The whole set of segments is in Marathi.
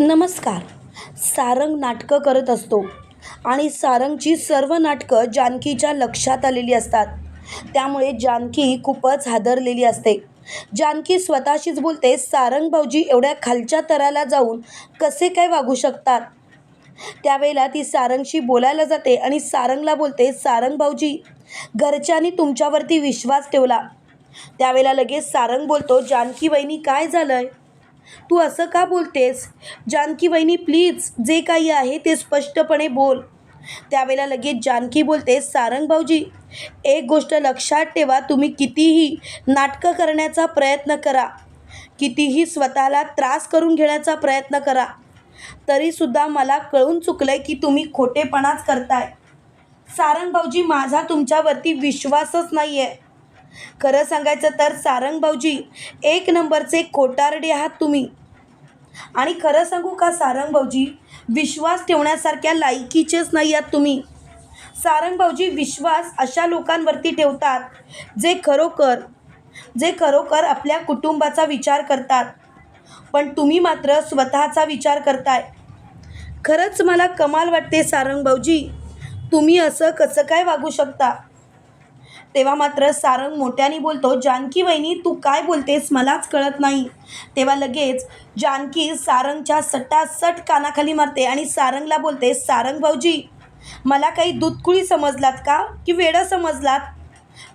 नमस्कार. सारंग नाटकं करत असतो आणि सारंगची सर्व नाटकं जानकीच्या लक्षात आलेली असतात. त्यामुळे जानकी खूपच हादरलेली असते. जानकी स्वतःशीच बोलते सारंग भाऊजी एवढ्या खालच्या तराला जाऊन कसे काय वागू शकतात? त्यावेळेला ती सारंगशी बोलायला जाते आणि सारंगला बोलते सारंग भाऊजी घरच्यांनी तुमच्यावरती विश्वास ठेवला. त्यावेळेला लगेच सारंग बोलतो जानकी बहिणी काय झालंय? तू असं का बोलतेस? जानकी वहिनी प्लीज जे काही आहे ते स्पष्टपणे बोल. त्यावेळेला लगेच जानकी बोलते सारंग भाऊजी एक गोष्ट लक्षात ठेवा तुम्ही कितीही नाटकं करण्याचा प्रयत्न करा. कितीही स्वतःला त्रास करून घेण्याचा प्रयत्न करा. तरीसुद्धा मला कळून चुकलं आहे की तुम्ही खोटेपणाच करताय. सारंग भाऊजी माझा तुमच्यावरती विश्वासच नाही आहे खरं सांगायचं तर सारंग भाऊजी एक नंबरचे खोटारडे आहात तुम्ही. आणि खरं सांगू का सारंग भाऊजी विश्वास ठेवण्यासारख्या लायकीचेच नाही आहात तुम्ही. सारंग भाऊजी विश्वास अशा लोकांवरती ठेवतात जे खरोखर जे खरोखर आपल्या कुटुंबाचा विचार करतात. पण तुम्ही मात्र स्वतःचा विचार करताय. खरंच मला कमाल वाटते सारंग भाऊजी तुम्ही असं कसं काय वागू शकता? तेव्हा मात्र सारंग मोठ्याने बोलतो जानकी वहिनी तू काय बोलतेस? मलाच कळत नाही. तेव्हा लगेच जानकी सारंगच्या सटासट कानाखाली मारते आणि सारंगला बोलते सारंग भाऊजी मला काही दूधकुळी समजलात का? की वेडं समजलात?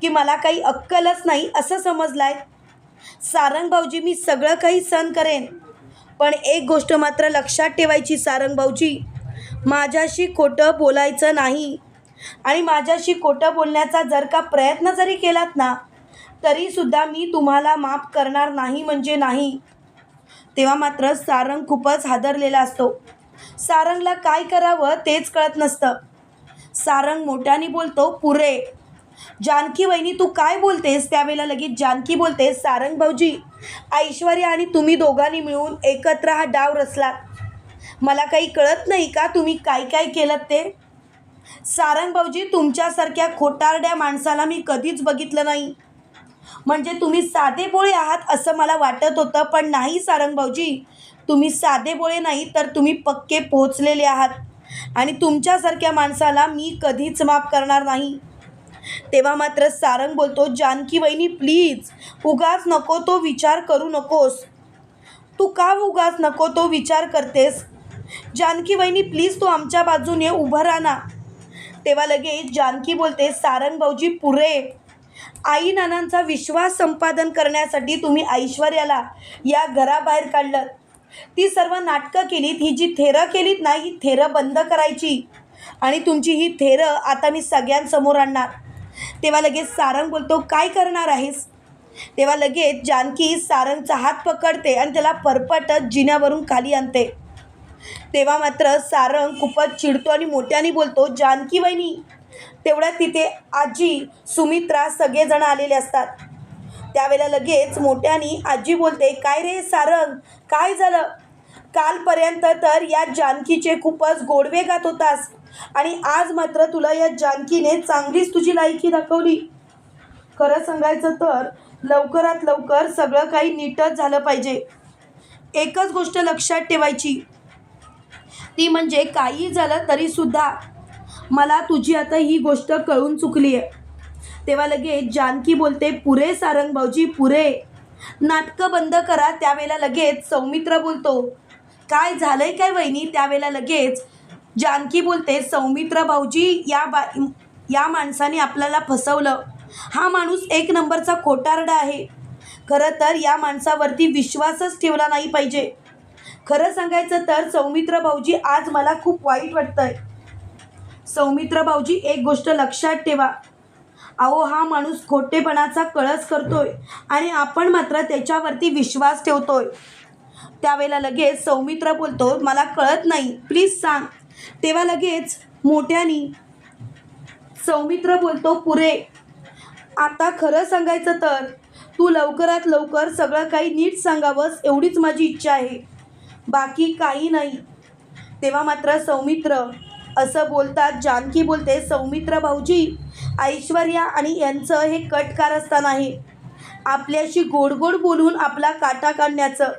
की मला काही अक्कलच नाही? असं समजलाय? सारंग भाऊजी मी सगळं काही सहन करेन पण एक गोष्ट मात्र लक्षात ठेवायची सारंग भाऊजी. माझ्याशी खोटं बोलायचं नाही. आणि माझ्याशी खोटं बोलण्याचा जर का प्रयत्न जरी केलात ना तरीसुद्धा मी तुम्हाला माफ करणार नाही म्हणजे नाही. तेव्हा मात्र सारंग खूपच हादरलेला असतो. सारंगला काय करावं तेच कळत नसतं. सारंग मोठ्याने बोलतो पुरे जानकी वहिनी तू काय बोलतेस? त्यावेळेला लगेच जानकी बोलते सारंग भाऊजी ऐश्वर्या आणि तुम्ही दोघांनी मिळून एकत्र हा डाव रचलात. मला काही कळत नाही का तुम्ही काय काय केलं ते? सारंग भाऊजी तुमच्यासारख्या खोटारड्या माणसाला मी कधीच बघितलं नाही. म्हणजे तुम्ही साधे बोळे आहात असं मला वाटत होतं पण नाही सारंग भाऊजी तुम्ही साधे बोळे नाही तर तुम्ही पक्के पोहोचलेले आहात. आणि तुमच्यासारख्या माणसाला मी कधीच माफ करणार नाही. तेव्हा मात्र सारंग बोलतो जानकी वहिनी प्लीज उगाच नको तो विचार करू नकोस. तू का उगाच नको तो विचार करतेस? जानकी वहिनी प्लीज तू आमच्या बाजूने उभं राहा ना. तेव्हा लगेच जानकी बोलते सारंग भाऊजी पुरे. आई नानांचा विश्वास संपादन करण्यासाठी तुम्ही ऐश्वर्याला या घराबाहेर काढलं. ती सर्व नाटकं केलीत ही जी थेरं केलीत ना ही थेरं बंद करायची. आणि तुमची ही थेरं आता मी सगळ्यांसमोर आणणार. तेव्हा लगेच सारंग बोलतो काय करणार आहेस? तेव्हा लगेच जानकी सारंगचा हात पकडते आणि त्याला परपटत जिन्यावरून खाली आणते. तेव्हा मात्र सारंग खूपच चिडतो आणि मोठ्याने बोलतो जानकी वहिनी. तेवढ्यात तिथे आजी सुमित्रा सगळेजण आलेले असतात. त्यावेळेला लगेच मोठ्याने आजी बोलते काय रे सारंग काय झालं? कालपर्यंत तर या जानकीचे खूपच गोडवे गात होतास आणि आज मात्र तुला या जानकीने चांगलीच तुझी लायकी दाखवली. खरं सांगायचं तर लवकरात लवकर सगळं काही नीटच झालं पाहिजे. एकच गोष्ट लक्षात ठेवायची ती म्हणजे काही झालं तरीसुद्धा मला तुझी आता ही गोष्ट कळून चुकली आहे. तेव्हा लगेच जानकी बोलते पुरे सारंग भाऊजी पुरे. नाटकं बंद करा. त्यावेळेला लगेच सौमित्र बोलतो काय झालंय काय वहिनी? त्यावेळेला लगेच जानकी बोलते सौमित्र भाऊजी या बा या माणसाने आपल्याला फसवलं. हा माणूस एक नंबरचा खोटारडा आहे. खरं तर या माणसावरती विश्वासच ठेवला नाही पाहिजे. खरं सांगायचं तर सौमित्र भाऊजी आज मला खूप वाईट वाटतंय. सौमित्र भाऊजी एक गोष्ट लक्षात ठेवा. अहो हा माणूस खोटेपणाचा कळस करतोय आणि आपण मात्र त्याच्यावरती विश्वास ठेवतोय. त्यावेळेला लगेच सौमित्र बोलतो मला कळत नाही प्लीज सांग. तेव्हा लगेच मोठ्यानी सौमित्र बोलतो पुरे आता खरं सांगायचं तर तू लवकरात लवकर सगळं काही नीट सांगावंस एवढीच माझी इच्छा आहे. बाकी काही नाही. तेव्हा मात्र सौमित्र असं बोलतात जानकी बोलते सौमित्र भाऊजी ऐश्वर्या आणि यांचं हे कट कारस्थान आहे आपल्याशी गोड गोड बोलून आपला काटा काढण्याचं.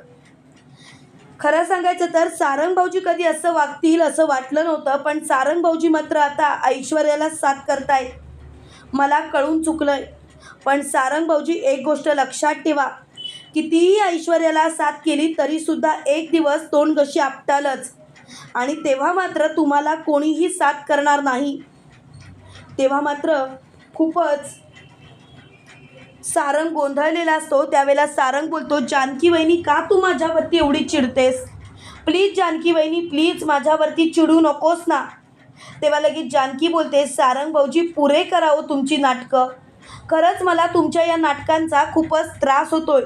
खरं सांगायचं तर सारंग भाऊजी कधी असं वागतील असं वाटलं नव्हतं पण सारंग भाऊजी मात्र आता ऐश्वर्याला साथ करतायत. मला कळून चुकलंय. पण सारंग भाऊजी एक गोष्ट लक्षात ठेवा. कितीही ऐश्वर्याला साथ केली तरीसुद्धा एक दिवस तोंड कशी आपटालच? आणि तेव्हा मात्र तुम्हाला कोणीही साथ करणार नाही. तेव्हा मात्र खूपच सारंग गोंधळलेला असतो. त्यावेळेला सारंग बोलतो जानकी वहिनी का तू माझ्यावरती एवढी चिडतेस? प्लीज जानकी वहिनी प्लीज माझ्यावरती चिडू नकोस ना. तेव्हा लगेच जानकी बोलते सारंग भाऊजी पुरे करावं तुमची नाटकं. खरंच मला तुमच्या या नाटकांचा खूपच त्रास होतोय.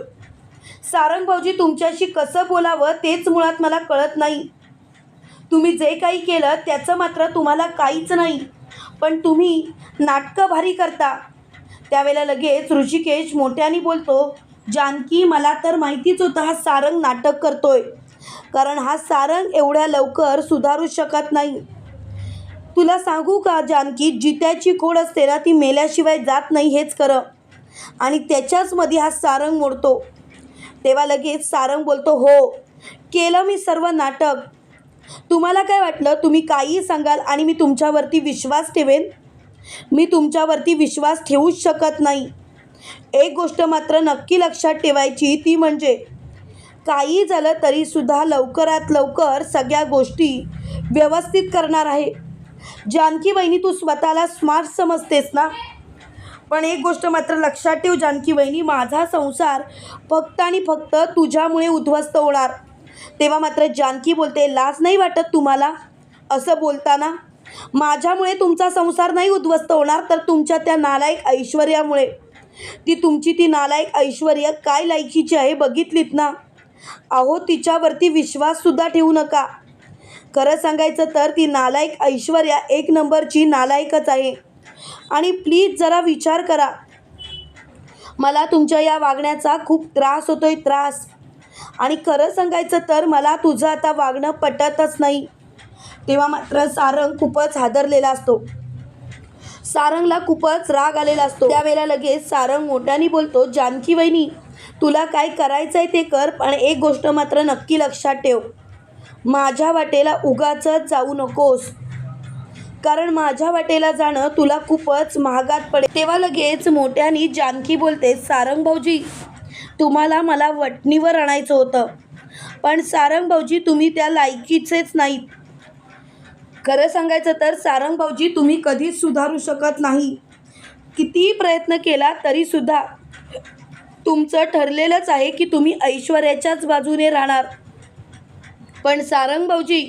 सारंग भाऊजी तुमच्याशी कसं बोलावं तेच मुळात मला कळत नाही. तुम्ही जे काही केलं त्याचं मात्र तुम्हाला काहीच नाही. पण तुम्ही नाटकं भारी करता. त्यावेळेला लगेच ऋषिकेश मोठ्याने बोलतो जानकी मला तर माहितीच होतं हा सारंग नाटक करतोय. कारण हा सारंग एवढ्या लवकर सुधारू शकत नाही. तुला सांगू का जानकी जित्याची खोड असते ना ती मेल्याशिवाय जात नाही हेच खरं. आणि त्याच्याच मध्ये हा सारंग मोडतो. तेव्हा लगेच सारंग बोलतो हो केलं मी सर्व नाटक. तुम्हाला काय वाटलं? तुम्ही काहीही सांगाल आणि मी तुमच्यावरती विश्वास ठेवेन? मी तुमच्यावरती विश्वास ठेवूच शकत नाही. एक गोष्ट मात्र नक्की लक्षात ठेवायची ती म्हणजे काही झालं तरीसुद्धा लवकरात लवकर सगळ्या गोष्टी व्यवस्थित करणार आहे. जानकी वहिनी तू स्वतःला स्मार्ट समजतेस ना? पण एक गोष्ट मात्र लक्षात ठेव जानकी वहिनी माझा संसार फक्त आणि फक्त तुझ्यामुळे उद्ध्वस्त होणार. तेव्हा मात्र जानकी बोलते लाज नाही वाटत तुम्हाला? असं बोलताना माझ्यामुळे तुमचा संसार नाही उद्ध्वस्त होणार तर तुमच्या त्या नालायक ऐश्वर्यामुळे. ती तुमची ती नालायक ऐश्वर्या काय लायकीची आहे बघितलीत ना? अहो तिच्यावरती विश्वाससुद्धा ठेवू नका. खरं सांगायचं तर ती नालायक ऐश्वर्या एक नंबरची नालायकच आहे. आणि प्लीज जरा विचार करा. मला तुमच्या या वागण्याचा खूप त्रास होतोय त्रास. आणि खरं सांगायचं तर मला तुझं आता वागणं पटतच नाही. तेव्हा मात्र सारंग खूपच हादरलेला असतो. सारंगला खूपच राग आलेला असतो. त्यावेळेला लगेच सारंग मोठ्याने बोलतो जानकी वहिनी तुला काय करायचं आहे ते कर पण एक गोष्ट मात्र नक्की लक्षात ठेव. माझ्या वाटेला उगाच जाऊ नकोस. कारण माझ्या वाटेला जाणं तुला खूपच महागात पडेल. तेव्हा लगेच मोठ्याने जानकी बोलते सारंग भाऊजी तुम्हाला मला वटणीवर आणायचं होतं. पण सारंग भाऊजी तुम्ही त्या लायकीचेच नाहीत. खरं सांगायचं तर सारंग भाऊजी तुम्ही कधीच सुधारू शकत नाही. कितीही प्रयत्न केला तरीसुद्धा तुमचं ठरलेलंच आहे की तुम्ही ऐश्वर्याच्याच बाजूने राहणार. पण सारंग भाऊजी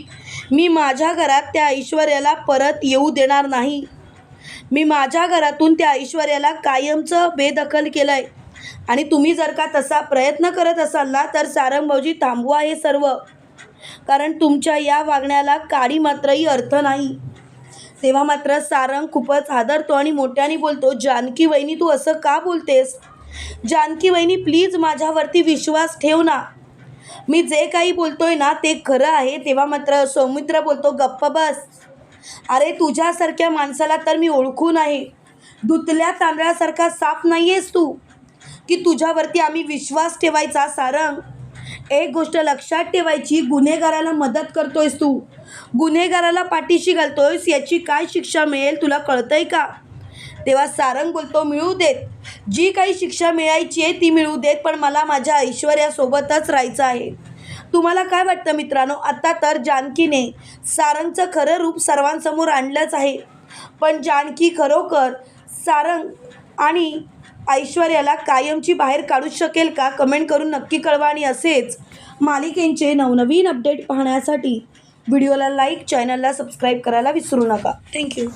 मी माझ्या घरात त्या ऐश्वर्याला परत येऊ देणार नाही. मी माझ्या घरातून त्या ऐश्वर्याला कायमचं बेदखल केलं आहे आणि तुम्ही जर का तसा प्रयत्न करत असाल ना तर सारंग भाऊजी थांबवा हे सर्व. कारण तुमच्या या वागण्याला काडी मात्रही अर्थ नाही. तेव्हा मात्र सारंग खूपच हादरतो आणि मोठ्याने बोलतो जानकी वहिनी तू असं का बोलतेस? जानकी वहिनी प्लीज माझ्यावरती विश्वास ठेव ना. मी जे काही बोलतोय ना ते खरं आहे. तेव्हा मात्र सौमित्र बोलतो गप्प बस. अरे तुझ्यासारख्या माणसाला तर मी ओळखून आहे धुतल्या तांदळासारखा साफ नाही आहेस तू. की तुझ्यावरती आम्ही विश्वास ठेवायचा सारंग? एक गोष्ट लक्षात ठेवायची गुन्हेगाराला मदत करतोयस तू. गुन्हेगाराला पाठीशी घालतोयस याची काय शिक्षा मिळेल तुला कळतंय का? तेव्हा सारंग बोलतो मिळू देत. जी काही शिक्षा मिळायची आहे ती मिळू देत पण मला माझ्या ऐश्वर्यासोबतच राहायचं आहे. तुम्हाला काय वाटतं मित्रांनो? आत्ता तर जानकीने सारंगचं खरं रूप सर्वांसमोर आणलंच आहे. पण जानकी खरोखर सारंग आणि ऐश्वर्याला कायमची बाहेर काढू शकेल का? कमेंट करून नक्की कळवा आणि असेच मालिकेंचे नवनवीन अपडेट पाहण्यासाठी व्हिडिओला लाईक चॅनलला सबस्क्राईब करायला विसरू नका. थँक्यू.